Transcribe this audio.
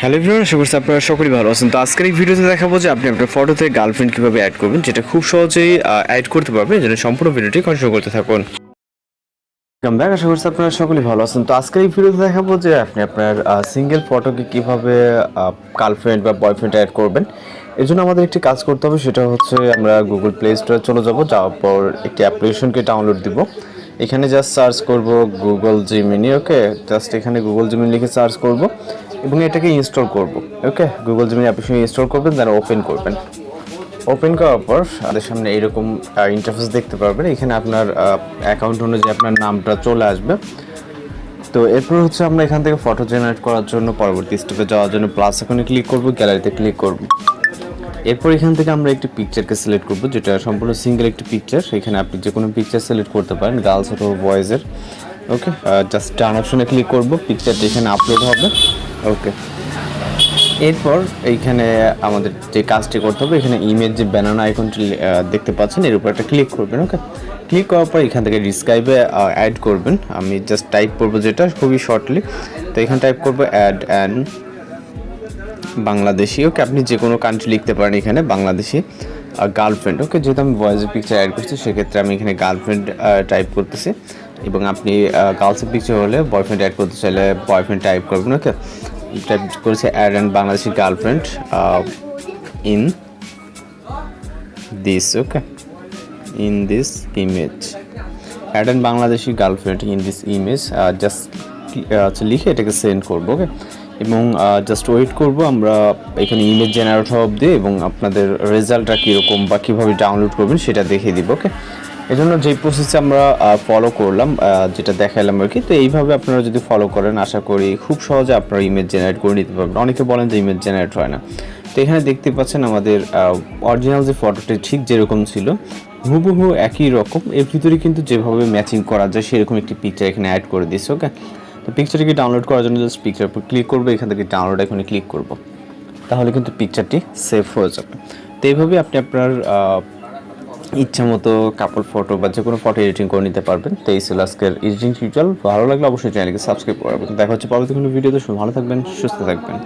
Hello everyone, আশা করছি আপনারা সকলেই ভালো আছেন। তো আজকের এই ভিডিওতে দেখাবো যে আপনি আপনার ফটোতে গার্লফ্রেন্ড কীভাবে অ্যাড করবেন, যেটা খুব সহজেই অ্যাড করতে পারবেন জন্য সম্পূর্ণ ভিডিওটি কন্টিনিউ করতে থাকুন। ওয়েলকাম আশা করছি আপনারা সকলেই ভালো আছেন। তো আজকের এই ভিডিওতে দেখাবো যে আপনি আপনার সিঙ্গেল ফটোকে কীভাবে গার্লফ্রেন্ড বা বয়ফ্রেন্ড অ্যাড করবেন। এর জন্য আমাদের একটি কাজ করতে হবে, সেটা হচ্ছে আমরা গুগল প্লে স্টোরে চলে যাব, যাওয়ার পর একটি অ্যাপ্লিকেশনকে ডাউনলোড দিব। এখানে জাস্ট সার্চ করব গুগল জিমিনি ওকে জাস্ট এখানে গুগল জিমিনি লিখে সার্চ করব। এবং এটাকে ইনস্টল করব। Okay Google Gemini application install করবেন দেন ওপেন করবেন। ওপেন করার পর আমাদের সামনে এরকম ইন্টারফেস দেখতে পারবেন। এখানে আপনার অ্যাকাউন্ট অনুযায়ী আপনার নামটা চলে আসবে। তো এরপর হচ্ছে আমরা এখান থেকে ফটো জেনারেট করার জন্য পরবর্তী স্টেপে যাওয়ার জন্য প্লাস এখানে ক্লিক করব গ্যালারিতে ক্লিক করব। এরপর এখান থেকে আমরা একটি পিকচারকে সিলেক্ট করব, যেটা সম্পূর্ণ সিঙ্গেল একটি পিকচার এখানে আপনি যে কোনো পিকচার সিলেক্ট করতে পারেন গার্লস অথবা বয়েজের ওকে জাস্ট ডান অপশনে ক্লিক করব পিকচারটা এখানে আপলোড হবে। ওকে এরপর এইখানে আমাদের যে কাজটি করতে হবে, এখানে ইমেজ যে ব্যানানা আইকনটি দেখতে পাচ্ছেন, এর উপর একটা ক্লিক করবেন ওকে ক্লিক করার পর এখান থেকে ডিসক্রাইবে অ্যাড করবেন। আমি জাস্ট টাইপ করব যেটা, খুবই শর্টলি তো এখানে টাইপ করব অ্যাড অ্যান্ড বাংলাদেশি ওকে আপনি যে কোনো কান্ট্রি লিখতে পারেন এখানে, বাংলাদেশি গার্লফ্রেন্ড ওকে যেহেতু আমি ভয়েসের পিকচার অ্যাড করছি, সেক্ষেত্রে আমি এখানে গার্লফ্রেন্ড টাইপ করতেছি। এবং আপনি গার্লসের পিকচার হলে বয়ফ্রেন্ড অ্যাড করতে চাইলে বয়ফ্রেন্ড টাইপ করবেন ওকে টাইপ করেছে add and Bangladeshi girlfriend in this okay in this image add and Bangladeshi girlfriend in this image just হচ্ছে লিখে এটাকে সেন্ড করব ওকে এবং জাস্ট ওয়েট করব, আমরা এখানে ইমেজ জেনারেট হওয়া অবধি এবং আপনাদের রেজাল্টটা কীরকম বা কীভাবে ডাউনলোড করবেন সেটা দেখিয়ে দিব ওকে এজন্য যে প্রসেসে আমরা ফলো করলাম যেটা দেখালাম আর কি, তো এইভাবে আপনারা যদি ফলো করেন, আশা করি খুব সহজে আপনারা ইমেজ জেনারেট করে নিতে পারবেন। অনেকে বলেন যে ইমেজ জেনারেট হয় না। তো এখানে দেখতে পাচ্ছেন আমাদের অরিজিনাল যে ফটোটি ঠিক যেরকম ছিল, হুবহু একই রকম। এর ভিতরে কিন্তু যেভাবে ম্যাচিং করা যায়, সেরকম একটি পিকচার এখানে অ্যাড করে দিচ্ছে ওকে তো পিকচারটিকে ডাউনলোড করার জন্য জাস্ট পিকচার উপর ক্লিক করব, এখান থেকে ডাউনলোড এখানে ক্লিক করব। তাহলে কিন্তু পিকচারটি সেভ হয়ে যাবে। তো এইভাবে আপনি আপনার ইচ্ছা মতো কাপড় ফটো বা যে কোনো ফটো এডিটিং করে নিতে পারবেন। তো এই ছিল আজকের এডিটিং টিউটোরিয়াল ভালো লাগলে অবশ্যই চ্যানেলকে সাবস্ক্রাইব করবেন দেখা হচ্ছে পরবর্তী কোনো ভিডিওতে ভালো থাকবেন, সুস্থ থাকবেন।